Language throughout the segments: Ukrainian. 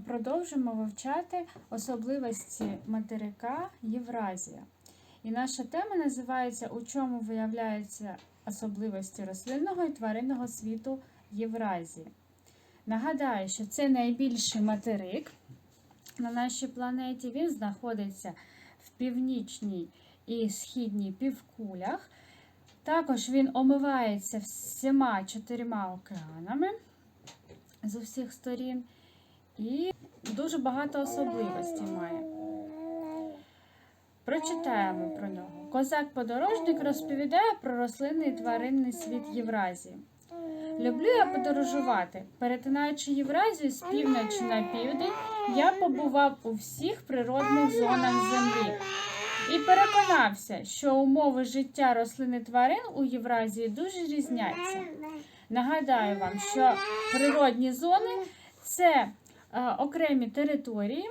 продовжимо вивчати особливості материка Євразія. І наша тема називається У чому виявляються особливості рослинного і тваринного світу Євразії. Нагадаю, що це найбільший материк на нашій планеті. Він знаходиться в північній і східній півкулях. Також він омивається всіма чотирма океанами з усіх сторін. І дуже багато особливостей має. Прочитаємо про нього. Козак-подорожник розповідає про рослинний і тваринний світ Євразії. Люблю я подорожувати. Перетинаючи Євразію з півночі на південь, я побував у всіх природних зонах землі і переконався, що умови життя рослин і тварин у Євразії дуже різняться. Нагадаю вам, що природні зони це окремі території,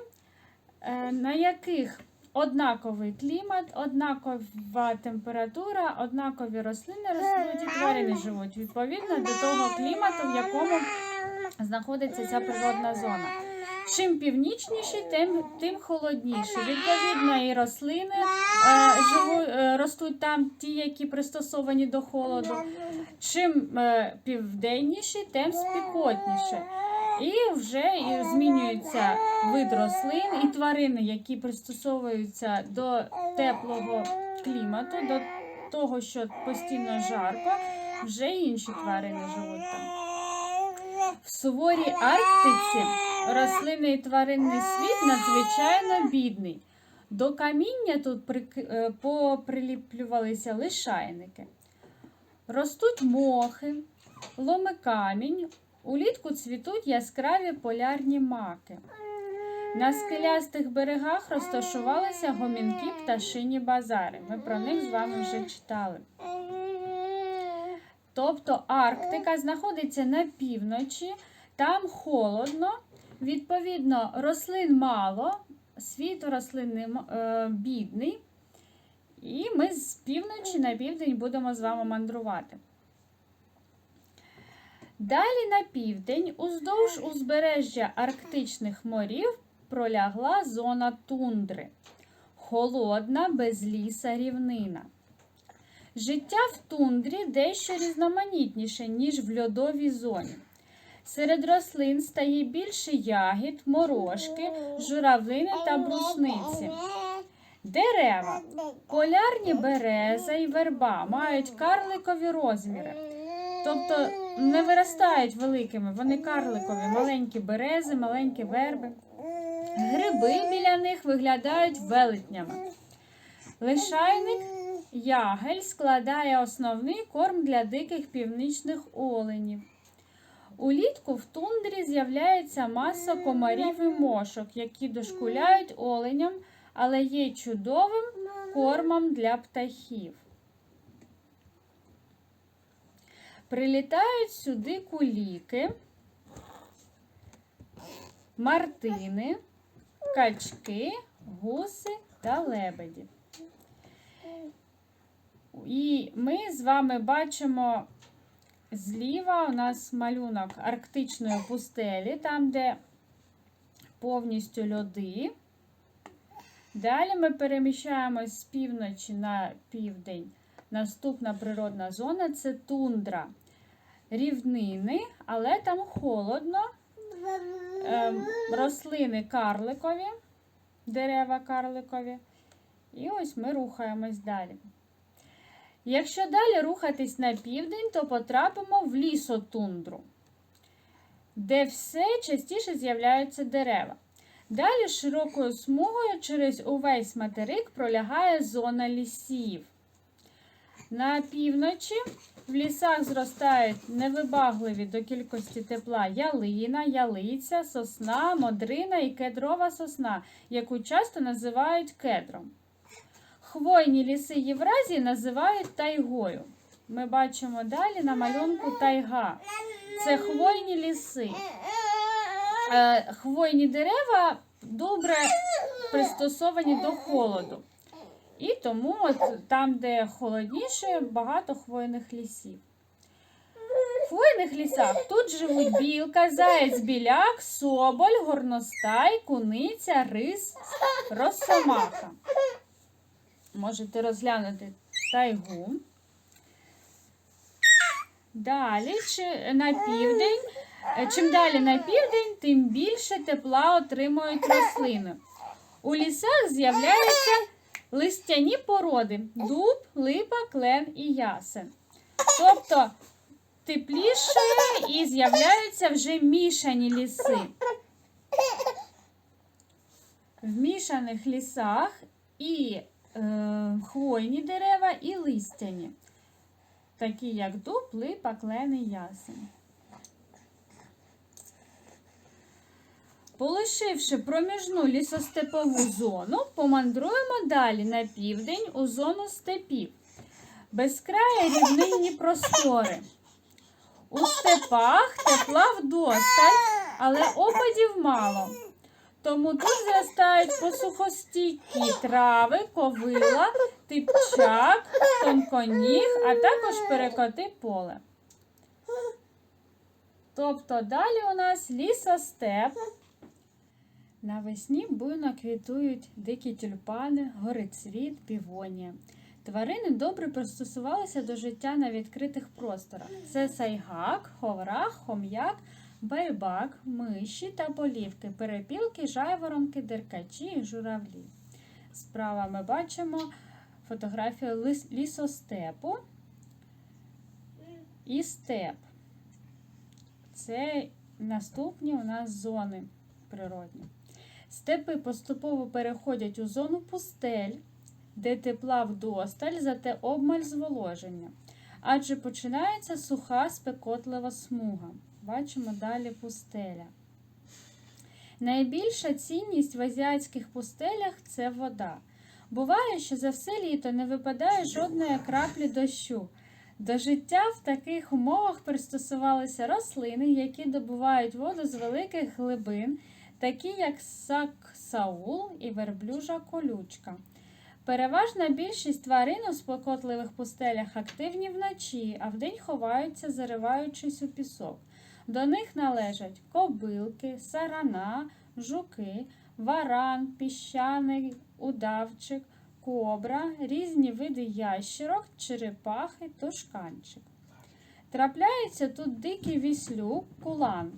е, на яких однаковий клімат, однакова температура, однакові рослини ростуть і тварини живуть відповідно до того клімату, в якому знаходиться ця природна зона. Чим північніше, тим, тим холодніше. Відповідно, і рослини е, живу, е, ростуть там, ті, які пристосовані до холоду. Чим е, південніше, тим спекотніше. І вже змінюється вид рослин і тварини, які пристосовуються до теплого клімату, до того, що постійно жарко, вже інші тварини живуть там. В суворій Арктиці рослинний і тваринний світ надзвичайно бідний. До каміння тут е, поприліплювалися лишайники. Ростуть мохи, ломикамінь, улітку цвітуть яскраві полярні маки. На скелястих берегах розташувалися гомінки пташині базари. Ми про них з вами вже читали. Тобто Арктика знаходиться на півночі, там холодно, відповідно, рослин мало, світ рослинний е, бідний. І ми з півночі на південь будемо з вами мандрувати. Далі на південь, уздовж узбережжя Арктичних морів, пролягла зона тундри. Холодна, безліса рівнина. Життя в тундрі дещо різноманітніше, ніж в льодовій зоні. Серед рослин стає більше ягід, морошки, журавлини та брусниці. Дерева. Полярні береза і верба мають карликові розміри. Тобто не виростають великими, вони карликові, маленькі берези, маленькі верби. Гриби біля них виглядають велетнями. Лишайник ягель складає основний корм для диких північних оленів. Улітку в тундрі з'являється маса комарів і мошок, які дошкуляють оленям, але є чудовим кормом для птахів. Прилітають сюди куліки, мартини, качки, гуси та лебеді. І ми з вами бачимо зліва у нас малюнок арктичної пустелі, там, де повністю льоди. Далі ми переміщаємось з півночі на південь. Наступна природна зона це тундра. Рівнини, але там холодно. Ем, рослини карликові, дерева карликові. І ось ми рухаємось далі. Якщо далі рухатись на південь, то потрапимо в лісотундру, де все частіше з'являються дерева. Далі широкою смугою через увесь материк пролягає зона лісів. На півночі в лісах зростають невибагливі до кількості тепла ялина, ялиця, сосна, модрина і кедрова сосна, яку часто називають кедром. Хвойні ліси Євразії називають тайгою. Ми бачимо далі на малюнку тайга. Це хвойні ліси. Е, Хвойні дерева добре пристосовані до холоду. І тому от там, де холодніше, багато хвойних лісів. хвойних лісах тут живуть білка, заєць, біляк, соболь, горностай, куниця, рис, росомаха. Можете розглянути тайгу. Далі на південь. Чим далі на південь, тим більше тепла отримують рослини. У лісах з'являються листяні породи дуб, липа, клен і ясен. Тобто тепліше і з'являються вже мішані ліси. В мішаних лісах і е, хвойні дерева, і листяні, такі як дуб, липа, клен і ясен. Полишивши проміжну лісостепову зону, помандруємо далі на південь у зону степів. Безкраї рівнинні простори. У степах тепла вдосталь, але опадів мало. Тому тут зростають посухостійкі трави, ковила, типчак, тонконіг, а також перекоти поле. Тобто далі у нас лісостеп. Навесні буйно квітують дикі тюльпани, горицвіт, півонія. Тварини добре пристосувалися до життя на відкритих просторах. Це сайгак, ховрах, хом'як, байбак, миші та полівки, перепілки, жайворонки, деркачі і журавлі. Справа ми бачимо фотографію лис- лісостепу і степ. Це наступні у нас зони природні. Степи поступово переходять у зону пустель, де тепла вдосталь, зате обмаль зволоження. Адже починається суха спекотлива смуга. Бачимо далі пустеля. Найбільша цінність в азіатських пустелях це вода. Буває, що за все літо не випадає жодної краплі дощу. До життя в таких умовах пристосувалися рослини, які добувають воду з великих глибин, такі як саксаул і верблюжа колючка. Переважна більшість тварин у спекотливих пустелях активні вночі, а вдень ховаються, зариваючись у пісок. До них належать кобилки, сарана, жуки, варан, піщаний, удавчик, кобра, різні види ящерок, черепахи, тушканчик. Трапляється тут дикий віслюк, кулан,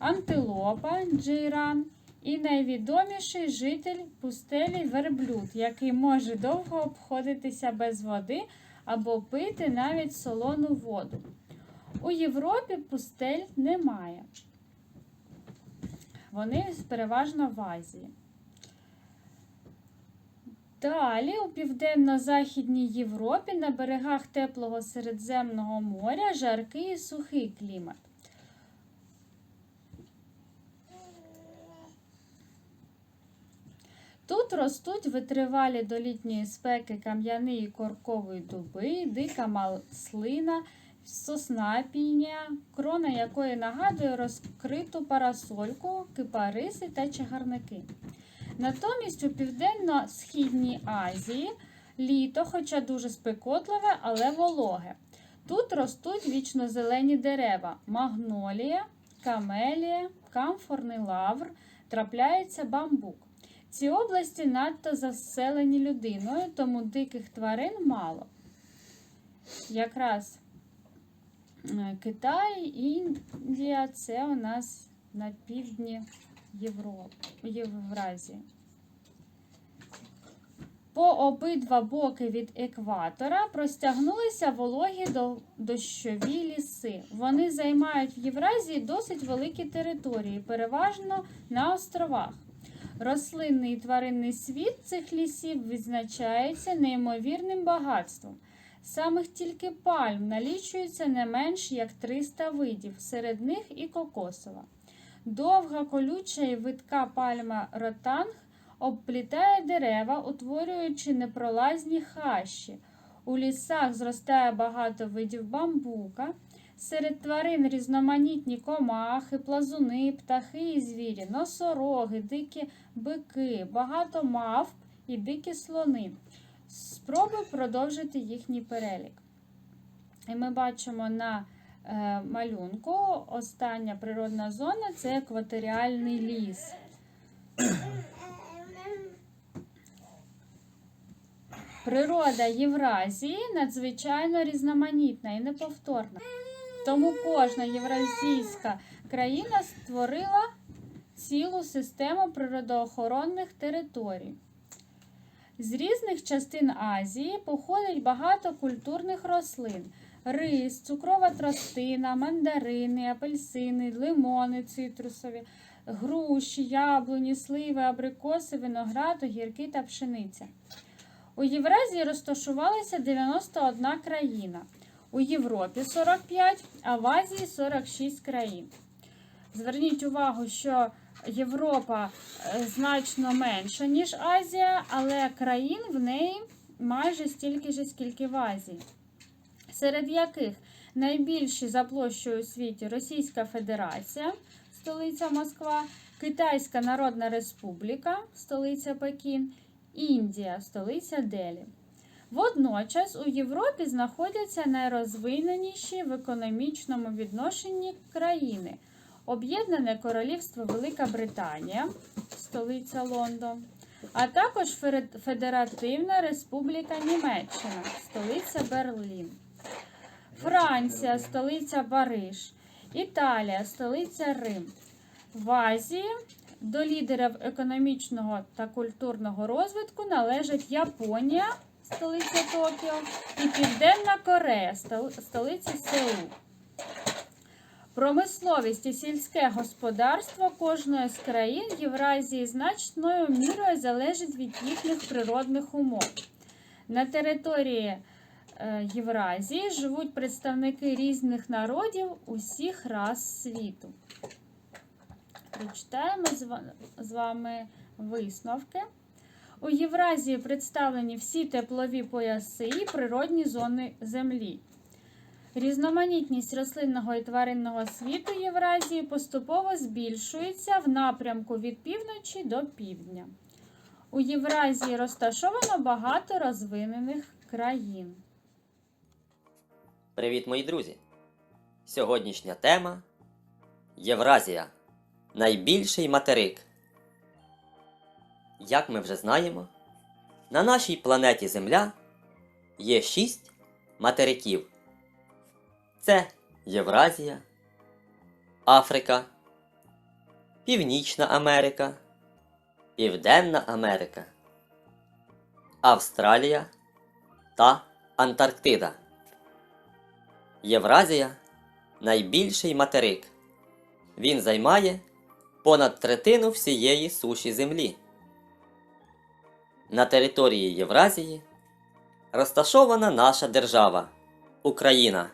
антилопа, джейран і найвідоміший житель пустелі верблюд, який може довго обходитися без води або пити навіть солону воду. У Європі пустель немає. Вони переважно в Азії. Далі у південно-західній Європі на берегах теплого Середземного моря жаркий і сухий клімат. Тут ростуть витривалі до літньої спеки кам'яні і коркові дуби, дика маслина, сосна піня, крона якої нагадує розкриту парасольку, кипариси та чагарники. Натомість у південно-східній Азії літо, хоча дуже спекотливе, але вологе. Тут ростуть вічнозелені дерева: магнолія, камелія, камфорний лавр, трапляється бамбук. Ці області надто заселені людиною, тому диких тварин мало. Якраз е, Китай Індія це у нас на півдні Європи, Євразії. По обидва боки від екватора простягнулися вологі дощові ліси. Вони займають в Євразії досить великі території, переважно на островах. Рослинний і тваринний світ цих лісів відзначається неймовірним багатством. Самих тільки пальм налічується не менш як 300 видів, серед них і кокосова. Довга колюча і видка пальма ротанг обплітає дерева, утворюючи непролазні хащі. У лісах зростає багато видів бамбука. Серед тварин різноманітні комахи, плазуни, птахи і звірі, носороги, дикі бики, багато мавп і дикі слони. Спробуй продовжити їхній перелік. І ми бачимо на е, малюнку остання природна зона це екваторіальний ліс. Природа Євразії надзвичайно різноманітна і неповторна. Тому кожна євразійська країна створила цілу систему природоохоронних територій. З різних частин Азії походить багато культурних рослин: рис, цукрова тростина, мандарини, апельсини, лимони цитрусові, груші, яблуні, сливи, абрикоси, виноград, огірки та пшениця. У Євразії розташувалася 91 країна, у Європі 45, а в Азії 46 країн. Зверніть увагу, що Європа е, значно менша, ніж Азія, але країн в неї майже стільки ж, скільки в Азії, серед яких найбільші за площею у світі Російська Федерація, столиця Москва, Китайська Народна Республіка, столиця Пекін, Індія, столиця Делі. Водночас у Європі знаходяться найрозвиненіші в економічному відношенні країни. Об'єднане Королівство Велика Британія, столиця Лондон, а також Федеративна Республіка Німеччина, столиця Берлін, Франція, столиця Париж, Італія, столиця Рим. В Азії до лідерів економічного та культурного розвитку належать Японія, столиця Токіо, і Південна Корея, стол- столиця Сеул. Промисловість і сільське господарство кожної з країн Євразії значною мірою залежить від їхніх природних умов. На території е, Євразії живуть представники різних народів усіх рас світу. Прочитаємо з вами висновки. У Євразії представлені всі теплові пояси і природні зони Землі. Різноманітність рослинного і тваринного світу Євразії поступово збільшується в напрямку від півночі до півдня. У Євразії розташовано багато розвинених країн. Привіт, мої друзі! Сьогоднішня тема Євразія. Найбільший материк. Як ми вже знаємо, на нашій планеті Земля є шість материків. Це Євразія, Африка, Північна Америка, Південна Америка, Австралія та Антарктида. Євразія найбільший материк. Він займає понад третину всієї суші Землі. На території Євразії розташована наша держава Україна.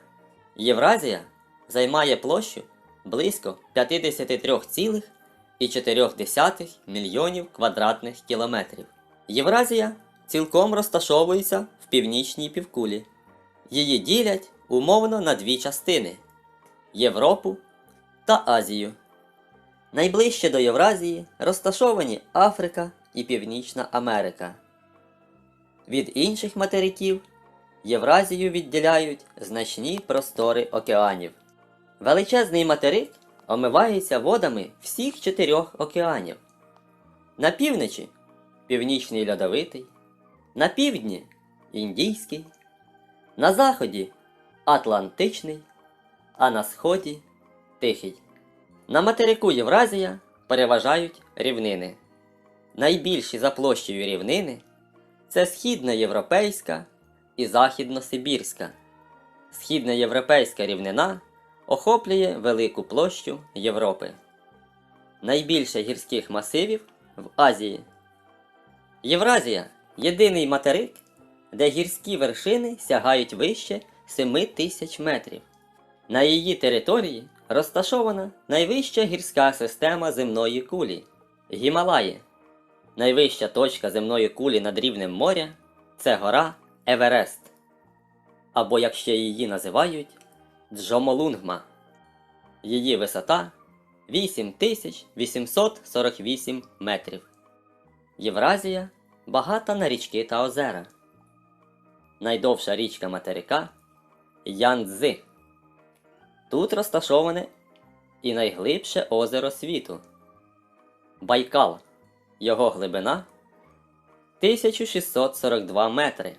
Євразія займає площу близько 53,4 мільйонів квадратних кілометрів. Євразія цілком розташовується в північній півкулі. Її ділять умовно на дві частини Європу та Азію. Найближче до Євразії розташовані Африка і Північна Америка. Від інших материків Євразію відділяють значні простори океанів. Величезний материк омивається водами всіх чотирьох океанів. На півночі Північний льодовитий, на півдні Індійський, на заході Атлантичний, а на сході Тихий. На материку Євразія переважають рівнини. Найбільші за площею рівнини це східноєвропейська і західносибірська. Східноєвропейська рівнина охоплює велику площу Європи. Найбільше гірських масивів в Азії. Євразія єдиний материк, де гірські вершини сягають вище 7 тисяч метрів. На її території розташована найвища гірська система земної кулі Гімалаї. Найвища точка земної кулі над рівнем моря це гора Еверест. Або як ще її називають Джомолунгма. Її висота 8848 метрів. Євразія багата на річки та озера. Найдовша річка материка Янцзи. Тут розташоване і найглибше озеро світу. Байкал. Його глибина 1642 метри.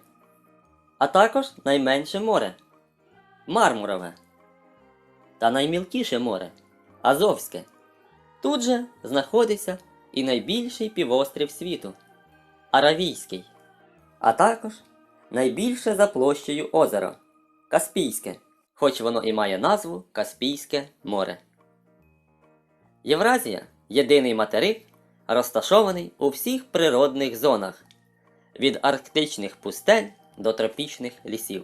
А також найменше море Мармурове. Та наймілкіше море Азовське. Тут же знаходиться і найбільший півострів світу Аравійський, а також найбільше за площею озеро Каспійське, хоч воно і має назву Каспійське море. Євразія єдиний материк, розташований у всіх природних зонах від арктичних пустель до тропічних лісів.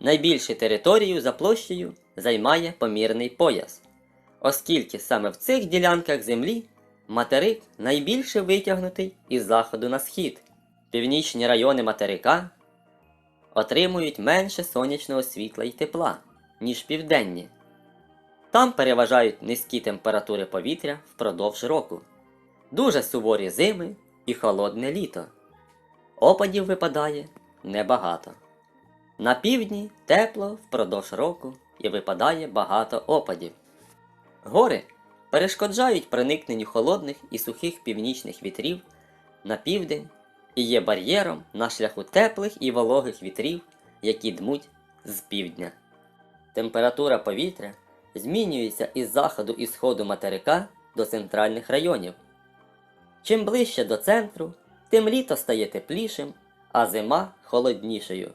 Найбільшу територію за площею займає помірний пояс, оскільки саме в цих ділянках землі материк найбільше витягнутий із заходу на схід. Північні райони материка отримують менше сонячного світла і тепла, ніж південні. Там переважають низькі температури повітря впродовж року, дуже суворі зими і холодне літо. Опадів випадає небагато. На півдні тепло впродовж року і випадає багато опадів. Гори перешкоджають проникненню холодних і сухих північних вітрів на південь і є бар'єром на шляху теплих і вологих вітрів, які дмуть з півдня. Температура повітря змінюється із заходу і сходу материка до центральних районів. Чим ближче до центру, тим літо стає теплішим, а зима холоднішою.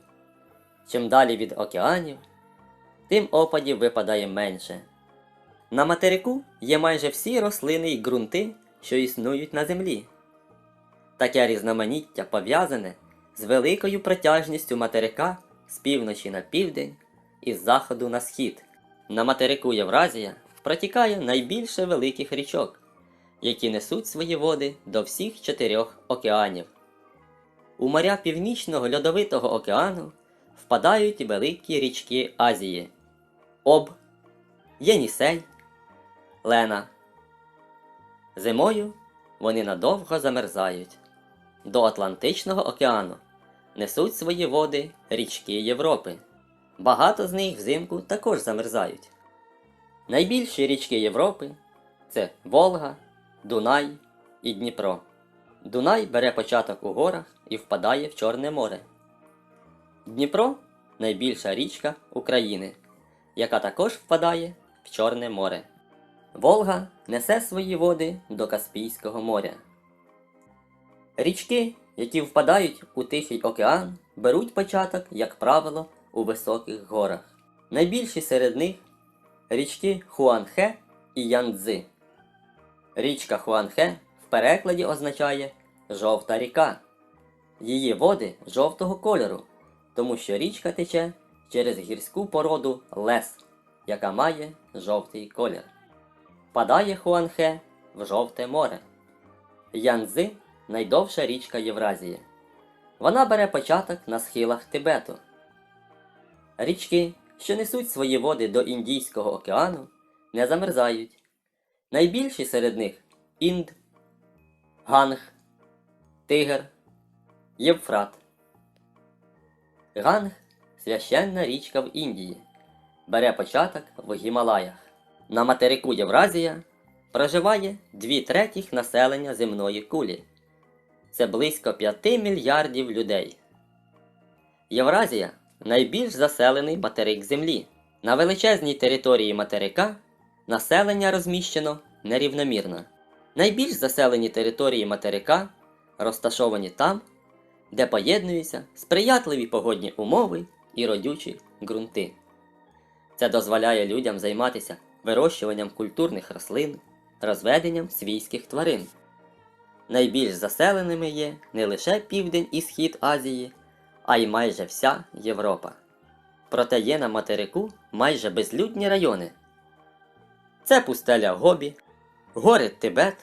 Чим далі від океанів, тим опадів випадає менше. На материку є майже всі рослини й ґрунти, що існують на землі. Таке різноманіття пов'язане з великою протяжністю материка з півночі на південь і з заходу на схід. На материку Євразія протікає найбільше великих річок, які несуть свої води до всіх чотирьох океанів. У моря Північного Льодовитого океану впадають великі річки Азії Об, Єнісей, Лена. Зимою вони надовго замерзають. До Атлантичного океану несуть свої води річки Європи. Багато з них взимку також замерзають. Найбільші річки Європи це Волга, Дунай і Дніпро. Дунай бере початок у горах і впадає в Чорне море. Дніпро найбільша річка України, яка також впадає в Чорне море. Волга несе свої води до Каспійського моря. Річки, які впадають у Тихий океан, беруть початок, як правило, у високих горах. Найбільші серед них річки Хуанхе і Янцзи. Річка Хуанхе в перекладі означає жовта ріка. Її води жовтого кольору, тому що річка тече через гірську породу лес, яка має жовтий колір. Впадає Хуанхе в жовте море. Янцзи найдовша річка Євразії. Вона бере початок на схилах Тибету. Річки, що несуть свої води до Індійського океану, не замерзають. Найбільші серед них Інд, Ганг, Тигр, Євфрат. Ганг священна річка в Індії. Бере початок в Гімалаях. На материку Євразія проживає дві третіх населення земної кулі. Це близько 5 мільярдів людей. Євразія найбільш заселений материк Землі. На величезній території материка населення розміщено нерівномірно. Найбільш заселені території материка розташовані там, де поєднуються сприятливі погодні умови і родючі ґрунти. Це дозволяє людям займатися вирощуванням культурних рослин, розведенням свійських тварин. Найбільш заселеними є не лише південь і схід Азії, а й майже вся Європа. Проте є на материку майже безлюдні райони. Це пустеля Гобі, гори Тибет,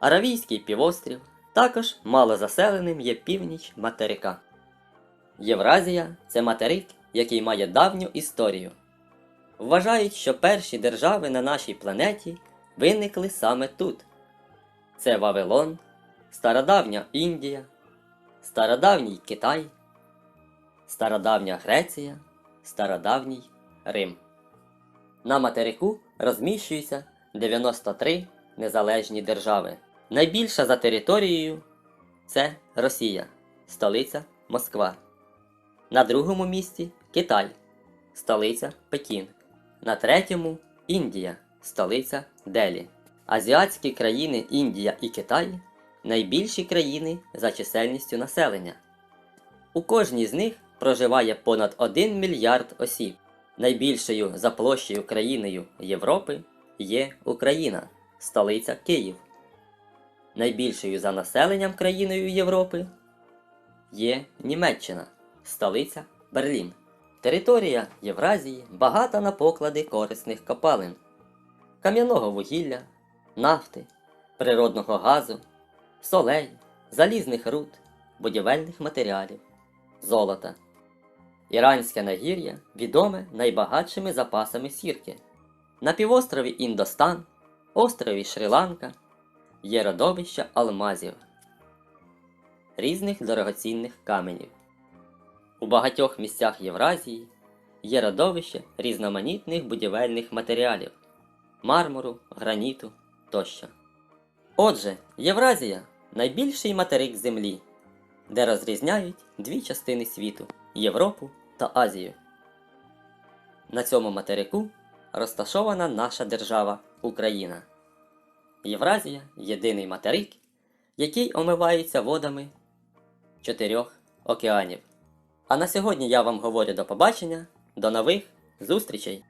Аравійський півострів, також малозаселеним є північ материка. Євразія це материк, який має давню історію. Вважають, що перші держави на нашій планеті виникли саме тут. Це Вавилон, Стародавня Індія, Стародавній Китай, Стародавня Греція, Стародавній Рим. На материку розміщуються 93 незалежні держави. Найбільша за територією це Росія, столиця Москва. На другому місці Китай, столиця Пекін. На третьому Індія, столиця Делі. Азіатські країни Індія і Китай найбільші країни за чисельністю населення. У кожній з них проживає понад 1 мільярд осіб. Найбільшою за площею країною Європи є Україна, столиця Київ. Найбільшою за населенням країною Європи є Німеччина, столиця Берлін. Територія Євразії багата на поклади корисних копалин, кам'яного вугілля, нафти, природного газу, солей, залізних руд, будівельних матеріалів, золота. Іранське нагір'я відоме найбагатшими запасами сірки. На півострові Індостан, острові Шрі-Ланка є родовища алмазів, різних дорогоцінних каменів. У багатьох місцях Євразії є родовище різноманітних будівельних матеріалів мармуру, граніту тощо. Отже, Євразія найбільший материк Землі, де розрізняють дві частини світу Європу та Азію. На цьому материку розташована наша держава Україна. Євразія єдиний материк, який омивається водами чотирьох океанів. А на сьогодні я вам говорю до побачення, до нових зустрічей!